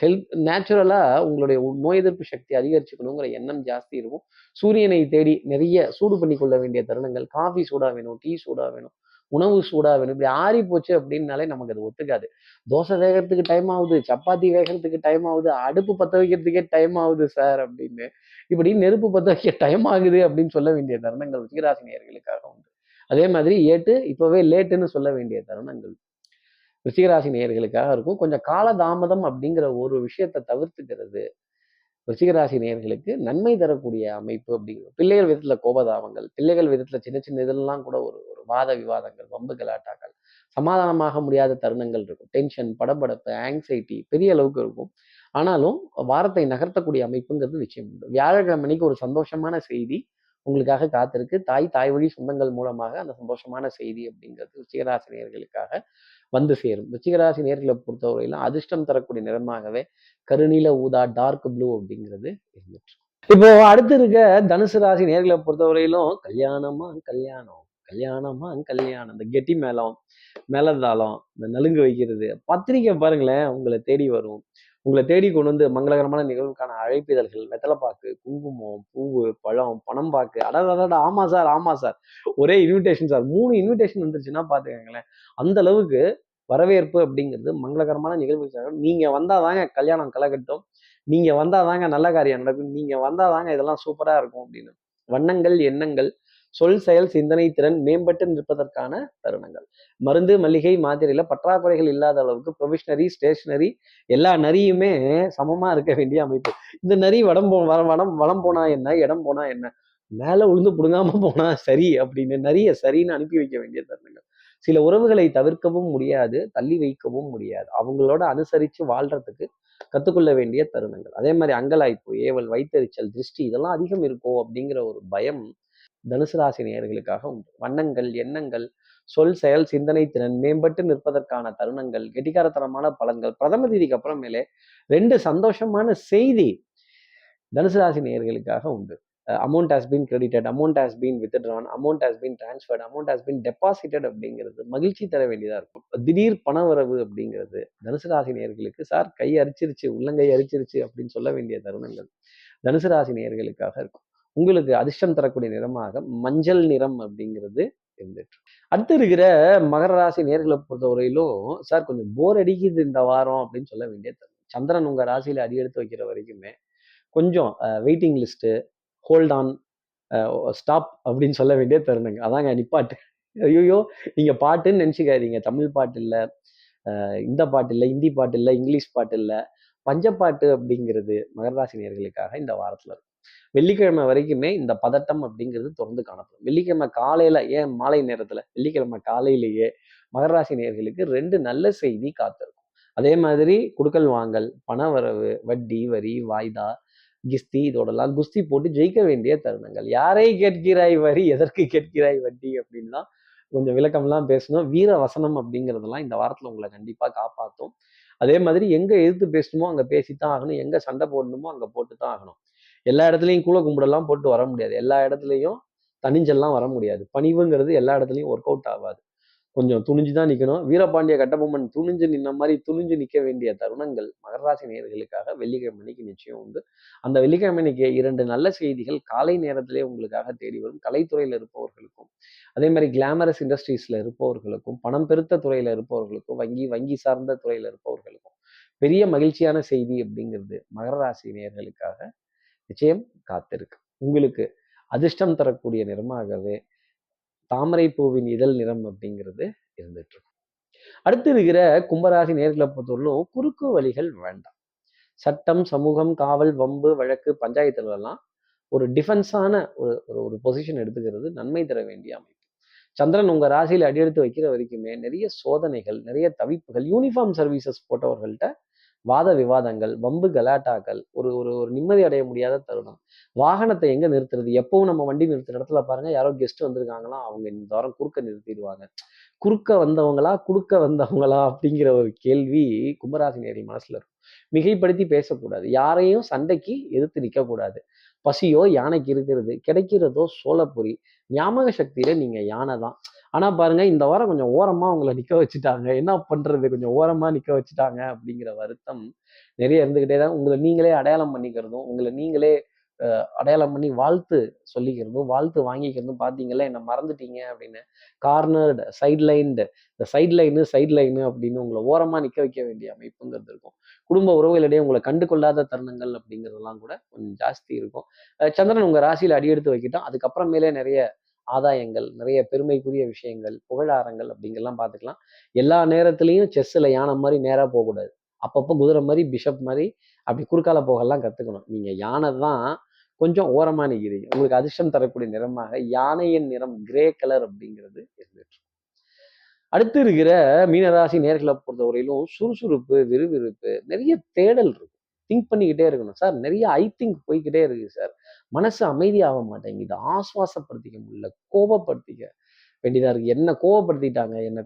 ஹெல்த் நேச்சுரலாக உங்களுடைய நோய் எதிர்ப்பு சக்தி அதிகரிச்சுக்கணுங்கிற எண்ணம் ஜாஸ்தி இருக்கும். சூரியனை தேடி நிறைய சூடு பண்ணி கொள்ள வேண்டிய தருணங்கள் காஃபி சூடாக வேணும் டீ சூடாக வேணும் உணவு சூடாக வேணும் இப்படி ஆறி போச்சு அப்படின்னாலே நமக்கு அது ஒத்துக்காது. தோசை வேகிறதுக்கு டைம் ஆகுது சப்பாத்தி வேகிறதுக்கு டைம் ஆகுது அடுப்பு பற்ற வைக்கிறதுக்கே டைம் ஆகுது சார் அப்படின்னு. இப்படி நெருப்பு பற்ற வைக்க டைம் ஆகுது அப்படின்னு சொல்ல வேண்டிய தருணங்கள் ரிஷிகராசி நேர்களுக்காக உண்டு. அதே மாதிரி ஏட்டு இப்போவே லேட்டுன்னு சொல்ல வேண்டிய தருணங்கள். ரிஷிகராசி நேயர்களுக்காக இருக்கும். கொஞ்சம் காலதாமதம் அப்படிங்கிற ஒரு விஷயத்தை தவிர்த்துக்கிறது. ரிஷிகராசி நேயர்களுக்கு நன்மை தரக்கூடிய அமைப்பு அப்படிங்கிறது பிள்ளைகள் விதத்துல கோபதாபங்கள் பிள்ளைகள் விதத்துல சின்ன சின்ன இதெல்லாம் கூட ஒரு ஒரு வாத விவாதங்கள் வம்பு கலாட்டாக்கள் சமாதானமாக முடியாத தருணங்கள் இருக்கும். டென்ஷன் படபடப்பு ஆங்ஸைட்டி பெரிய அளவுக்கு இருக்கும். ஆனாலும் வாரத்தை நகர்த்தக்கூடிய அமைப்புங்கிறது நிச்சயம் உண்டு. வியாழக்கிழமைக்கு ஒரு சந்தோஷமான செய்தி. உங்களுக்காக காத்திருக்கு. தாய் தாய் வழி சொந்தங்கள் மூலமாக அந்த சந்தோஷமான செய்தி அப்படிங்கிறது ரிச்சிகராசி நேர்களுக்காக வந்து சேரும். ரிச்சிகராசி நேர்களை பொறுத்தவரையிலும் அதிர்ஷ்டம் தரக்கூடிய நிறமாகவே கருநீல ஊதா டார்க் ப்ளூ அப்படிங்கிறது இருந்துட்டு இப்போ அடுத்து இருக்க தனுசு ராசி நேர்களை பொறுத்தவரையிலும் கல்யாணமா கல்யாணம்? கல்யாணமா கல்யாணம்? இந்த கெட்டி மேளம் மேலதாளம் இந்த நலுங்கு வைக்கிறது பத்திரிக்கை பாருங்களேன் உங்களை தேடி வரும். உங்களை தேடி கொண்டு வந்து மங்களகரமான நிகழ்வுக்கான அழைப்பிதழ்கள் வெத்தலைப்பாக்கு குங்குமம் பூவு பழம் பணம் பாக்கு. அடாடா ஆமா சார் ஆமா சார். ஒரே இன்விடேஷன் சார். மூணு இன்விடேஷன் வந்துருச்சுன்னா பாத்துக்கங்களேன். அந்த அளவுக்கு வரவேற்பு அப்படிங்கிறது மங்களகரமான நிகழ்வுக்காக நீங்க வந்தாதாங்க கல்யாணம் கலகட்டும். நீங்க வந்தாதாங்க நல்ல காரியம் நடக்கும். நீங்க வந்தாதாங்க இதெல்லாம் சூப்பரா இருக்கும் அப்படின்னு. வண்ணங்கள் எண்ணங்கள் சொல் செயல் சிந்தனை திறன் மேம்பட்டு நிற்பதற்கான தருணங்கள். மருந்து மளிகை மாதிரியில் பற்றாக்குறைகள் இல்லாத அளவுக்கு ப்ரொவிஷனரி ஸ்டேஷனரி எல்லா நரியுமே சமமாக இருக்க வேண்டிய அமைப்பு. இந்த நரி வடம் போ வ- வடம் வளம் போனா என்ன இடம் போனா என்ன மேலே உளுந்து பிடுங்காமல் போனா சரி அப்படின்னு நிறைய சரின்னு அனுப்பி வைக்க வேண்டிய தருணங்கள். சில உறவுகளை தவிர்க்கவும் முடியாது தள்ளி வைக்கவும் முடியாது. அவங்களோட அனுசரித்து வாழ்றதுக்கு கற்றுக்கொள்ள வேண்டிய தருணங்கள். அதே மாதிரி அங்கலாய்ப்பு ஏவல் வைத்தறிச்சல் திருஷ்டி இதெல்லாம் அதிகம் இருக்கோ அப்படிங்கிற ஒரு பயம் தனுசு ராசி நேயர்களுக்காக உண்டு. வண்ணங்கள் எண்ணங்கள் சொல் செயல் சிந்தனை திறன் மேம்பட்டு நிற்பதற்கான தருணங்கள் கெட்டிகாரத்தனமான பலன்கள் பிரதம தேதிக்கு அப்புறமேலே ரெண்டு சந்தோஷமான செய்தி தனுசு ராசி நேயர்களுக்காக உண்டு. Amount has been credited amount has been withdrawn amount has been transferred amount has been deposited அப்படிங்கிறது மகிழ்ச்சி தர வேண்டியதா இருக்கும். திடீர் பணவரவு அப்படிங்கிறது தனுசு ராசி நேர்களுக்கு சார் கை அரிச்சிருச்சு உள்ளங்கை அரிச்சிருச்சு அப்படின்னு சொல்ல வேண்டிய தருணங்கள் தனுசு ராசி நேர்களுக்காக இருக்கும். உங்களுக்கு அதிர்ஷ்டம் தரக்கூடிய நிறமாக மஞ்சள் நிறம் அப்படிங்கிறது இருந்துட்டு அடுத்து இருக்கிற மகர ராசி நேர்களை பொறுத்தவரையிலும் சார் கொஞ்சம் போர் அடிக்குது இந்த வாரம் அப்படின்னு சொல்ல வேண்டிய சந்திரன் உங்கள் ராசியில் அடி எடுத்து வைக்கிற வரைக்குமே கொஞ்சம் waiting list hold on stop அப்படின்னு சொல்ல வேண்டிய தருணங்க. அதாங்க நிப்பாட்டு ஐயோ நீங்கள் பாட்டுன்னு நினச்சிக்காதீங்க. தமிழ் பாட்டு இல்லை இந்த பாட்டு இல்லை ஹிந்தி பாட்டு இல்லை இங்கிலீஷ் பாட்டு இல்லை பஞ்சப்பாட்டு அப்படிங்கிறது மகர ராசி நேர்களுக்காக இந்த வாரத்தில் இருக்கும் வெள்ளிக்கிழமை வரைக்குமே இந்த பதட்டம் அப்படிங்கிறது தொடர்ந்து காணப்படும். வெள்ளிக்கிழமை காலையில ஏன் மாலை நேரத்துல வெள்ளிக்கிழமை காலையிலேயே மகர ராசி நேர்களுக்கு ரெண்டு நல்ல செய்தி காத்திருக்கும். அதே மாதிரி குடுக்கல் வாங்கல் பண வரவு வட்டி வரி வாய்தா கிஸ்தி இதோடலாம் குஸ்தி போட்டு ஜெயிக்க வேண்டிய தருணங்கள். யாரை கேட்கிறாய் வரி எதற்கு கேட்கிறாய் வட்டி அப்படின்லாம் கொஞ்சம் விளக்கம்லாம் பேசணும். வீர வசனம் அப்படிங்கிறதெல்லாம் இந்த வாரத்துல உங்களை கண்டிப்பா காப்பாற்றும் அதே மாதிரி எங்க எதிர்த்து பேசணுமோ அங்க பேசித்தான் ஆகணும். எங்க சண்டை போடணுமோ அங்க போட்டு தான் ஆகணும். எல்லா இடத்துலையும் கூல கும்பிடெல்லாம் போட்டு வர முடியாது. எல்லா இடத்துலையும் தனிஞ்செல்லாம் வர முடியாது. பணிவுங்கிறது எல்லா இடத்துலையும் ஒர்க் அவுட் ஆகாது. கொஞ்சம் துணிஞ்சு தான் நிற்கணும் வீரபாண்டிய கட்டபொம்மன் துணிஞ்சு நின்ன மாதிரி துணிஞ்சு நிற்க வேண்டிய தருணங்கள் மகராசி நேர்களுக்காக வெள்ளிக்கிழமைக்கு நிச்சயம் உண்டு. அந்த வெள்ளிக்கிழமைக்கு இரண்டு நல்ல செய்திகள் காலை நேரத்திலே உங்களுக்காக தேடி வரும். கலைத்துறையில் இருப்பவர்களுக்கும் அதே மாதிரி கிளாமரஸ் இண்டஸ்ட்ரீஸில் இருப்பவர்களுக்கும் பணம் பெருத்த துறையில் இருப்பவர்களுக்கும் வங்கி வங்கி சார்ந்த துறையில் இருப்பவர்களுக்கும் பெரிய மகிழ்ச்சியான செய்தி அப்படிங்கிறது மகர ராசி நேர்களுக்காக நிச்சயம் காத்திருக்கு. உங்களுக்கு அதிர்ஷ்டம் தரக்கூடிய நிறமாகவே தாமரை பூவின் இதழ் நிறம் அப்படிங்கிறது இருந்துட்டு இருக்கும் அடுத்து இருக்கிற கும்பராசி நேர்களை பொறுத்தவரையிலும் குறுக்கு வழிகள் வேண்டாம். சட்டம் சமூகம் காவல் வம்பு வழக்கு பஞ்சாயத்துலலாம் ஒரு டிஃபென்ஸான ஒரு ஒரு ஒரு பொசிஷன் எடுத்துக்கிறது நன்மை தர வேண்டிய அமைப்பு. சந்திரன் உங்க ராசியில் அடியெடுத்து வைக்கிற வரைக்குமே நிறைய சோதனைகள் நிறைய தவிப்புகள் யூனிஃபார்ம் சர்வீசஸ் போட்டவர்கள்ட்ட வாத விவாதங்கள் வம்பு கலாட்டாக்கள் ஒரு ஒரு ஒரு நிம்மதி அடைய முடியாத தருணம். வாகனத்தை எங்க நிறுத்துறது? எப்பவும் நம்ம வண்டி நிறுத்துற இடத்துல பாருங்க யாரோ கெஸ்ட் வந்திருக்காங்களா அவங்க இந்த வாரம் குறுக்க நிறுத்திடுவாங்க. குறுக்க வந்தவங்களா குறுக்க வந்தவங்களா அப்படிங்கிற ஒரு கேள்வி கும்பராசி நேரி மனசுல இருக்கும். மிகைப்படுத்தி பேசக்கூடாது. யாரையும் சண்டைக்கு எதிர்த்து நிற்கக்கூடாது. பசியோ யானைக்கு இருக்கிறது கிடைக்கிறதோ சோளப்பொரி ஞாபக சக்தியில நீங்க யானை தான். ஆனா பாருங்க இந்த வாரம் கொஞ்சம் ஓரமா உங்களை நிக்க வச்சுட்டாங்க. என்ன பண்றது? கொஞ்சம் ஓரமா நிக்க வச்சுட்டாங்க அப்படிங்கிற வருத்தம் நிறைய இருந்துகிட்டே தான். உங்களை நீங்களே அடையாளம் பண்ணிக்கிறதும் உங்களை நீங்களே அடையாளம் பண்ணி வாழ்த்து சொல்லிக்கிறதும் வாழ்த்து வாங்கிக்கிறதும் பார்த்தீங்களா என்னை மறந்துட்டீங்க அப்படின்னு. கார்னர்டு சைட்லைன்டு இந்த சைட்லைனு சைட்லைனு அப்படின்னு உங்களை ஓரமாக நிற்க வைக்க வேண்டிய அமைப்புங்கிறது இருக்கும். குடும்ப உறவுகளிடையே உங்களை கண்டு கொள்ளாத தருணங்கள் அப்படிங்கிறதெல்லாம் கூட கொஞ்சம் ஜாஸ்தி இருக்கும். சந்திரன் உங்கள் ராசியில் அடியெடுத்து வைக்கிட்டோம். அதுக்கப்புறமேலே நிறைய ஆதாயங்கள் நிறைய பெருமைக்குரிய விஷயங்கள் புகழாரங்கள் அப்படிங்கெல்லாம் பார்த்துக்கலாம் எல்லா நேரத்துலையும் செஸ்ஸில் யானை மாதிரி நேராக போகக்கூடாது. அப்பப்போ குதிரை மாதிரி பிஷப் மாதிரி அப்படி குறுக்கால போகலாம் கற்றுக்கணும் நீங்கள் யானை தான் கொஞ்சம் ஓரமாக நிற்கிறீங்க உங்களுக்கு அதிர்ஷ்டம் தரக்கூடிய நிறமாக யானையின் நிறம் கிரே கலர் அப்படிங்கிறது இருந்துட்டு அடுத்து இருக்கிற மீனராசி நேர்களை பொறுத்தவரையிலும் சுறுசுறுப்பு விறுவிறுப்பு நிறைய தேடல் இருக்கும் திங்க் பண்ணிக்கிட்டே இருக்கணும். சார் நிறைய ஐ திங்க் போய்கிட்டே இருக்கு சார். மனசு அமைதியாக மாட்டேங்குது. ஆஸ்வாசப்படுத்திக்க முடியல. கோபப்படுத்திக்க வேண்டியதாக இருக்கு. என்ன கோபப்படுத்திட்டாங்க? என்ன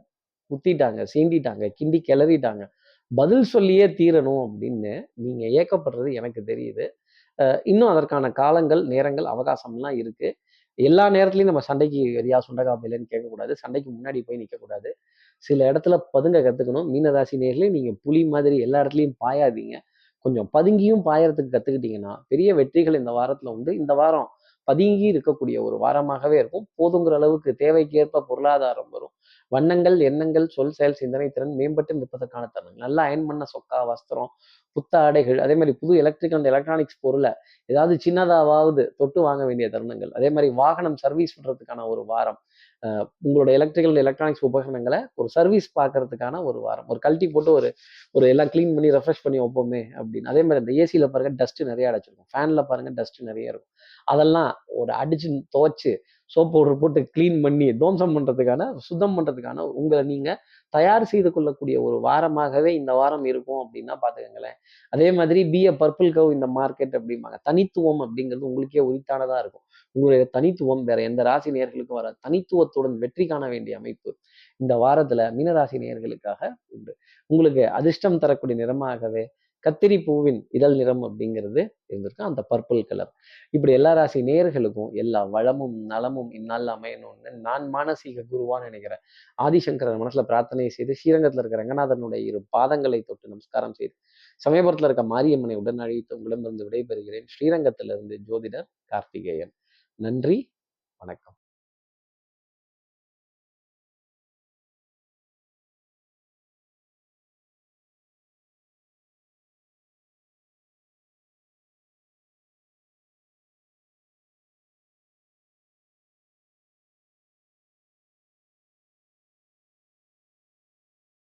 குத்திட்டாங்க? சீண்டிட்டாங்க? கிண்டி கிளறிட்டாங்க? பதில் சொல்லியே தீரணும் அப்படின்னு நீங்க ஏக்கப்படுறது எனக்கு தெரியுது. இன்னும் அதற்கான காலங்கள் நேரங்கள் அவகாசம்லாம் இருக்கு. எல்லா நேரத்துலையும் நம்ம சண்டைக்கு எரியா சுண்டக்காப்பிலன்னு கேட்கக்கூடாது. சண்டைக்கு முன்னாடி போய் நிற்கக்கூடாது சில இடத்துல பதுங்க கற்றுக்கணும் மீனராசி நேர்லேயும் நீங்கள் புலி மாதிரி எல்லா இடத்துலையும் பாயாதீங்க. கொஞ்சம் பதுங்கியும் பாயறதுக்கு கற்றுக்கிட்டீங்கன்னா பெரிய வெற்றிகள் இந்த வாரத்தில் உண்டு. இந்த வாரம் பதுங்கி இருக்கக்கூடிய ஒரு வாரமாகவே இருக்கும். போதுங்கிற அளவுக்கு தேவைக்கேற்ப பொருளாதாரம் வரும். வண்ணங்கள் எண்ணங்கள் சொல் செயல் சிந்தனை திறன் மேம்பட்டு நிற்பதற்கான தருணம் நல்லா அயன் பண்ண சொக்கா வஸ்திரம் புத்த ஆடைகள் அதே மாதிரி புது எலக்ட்ரிக்கல் அந்த எலக்ட்ரானிக்ஸ் பொருளை ஏதாவது சின்னதாவது தொட்டு வாங்க வேண்டிய தருணங்கள். அதே மாதிரி வாகனம் சர்வீஸ் பண்றதுக்கான ஒரு வாரம். உங்களோட எலக்ட்ரிக்கல் எலக்ட்ரானிக்ஸ் உபகரணங்களை ஒரு சர்வீஸ் பார்க்கறதுக்கான ஒரு வாரம். ஒரு கழட்டி போட்டு ஒரு ஒரு எல்லாம் க்ளீன் பண்ணி ரெஃப்ரெஷ் பண்ணி வைப்போமே அப்படின்னு. அதே மாதிரி இந்த ஏசியில் பாருங்க டஸ்ட்டு நிறைய அடைச்சிருக்கும். ஃபேனில் பாருங்க டஸ்ட்டு நிறைய இருக்கும். அதெல்லாம் ஒரு அடிச்சு துவைச்சு சோப் பவுடர் போட்டு க்ளீன் பண்ணி தோம்சம் பண்ணுறதுக்கான சுத்தம் பண்ணுறதுக்கான உங்களை நீங்கள் தயார் செய்து கொள்ளக்கூடிய ஒரு வாரமாகவே இந்த வாரம் இருக்கும் அப்படின்னா பார்த்துக்கங்களேன். அதே மாதிரி பிஏ பர்பிள் கவ் இந்த மார்க்கெட் அப்படிம்பாங்க. தனித்துவம் அப்படிங்கிறது உங்களுக்கே உரித்தானதாக இருக்கும். உங்களுடைய தனித்துவம் வேற எந்த ராசி நேர்களுக்கும் வர தனித்துவத்துடன் வெற்றி காண வேண்டிய அமைப்பு இந்த வாரத்துல மீனராசி நேர்களுக்காக உண்டு. உங்களுக்கு அதிர்ஷ்டம் தரக்கூடிய நிறமாகவே கத்திரி பூவின் இதழ் நிறம் அப்படிங்கிறது இருந்திருக்கு அந்த பர்பிள் கலர் இப்படி எல்லா ராசி நேர்களுக்கும் எல்லா வளமும் நலமும் இந்நாள் அமையணும்னு நான் மானசீக குருவான்னு நினைக்கிறேன். ஆதிசங்கரன் மனசுல பிரார்த்தனை செய்து ஸ்ரீரங்கத்துல இருக்கிற ரங்கநாதனுடைய இரு பாதங்களை தொட்டு நமஸ்காரம் செய்து சமயபுரத்துல இருக்க மாரியம்மனை உடன் அழைத்து உங்களிடமிருந்து விடைபெறுகிறேன். ஸ்ரீரங்கத்திலிருந்து ஜோதிடர் கார்த்திகேயன். நன்றி. வணக்கம்.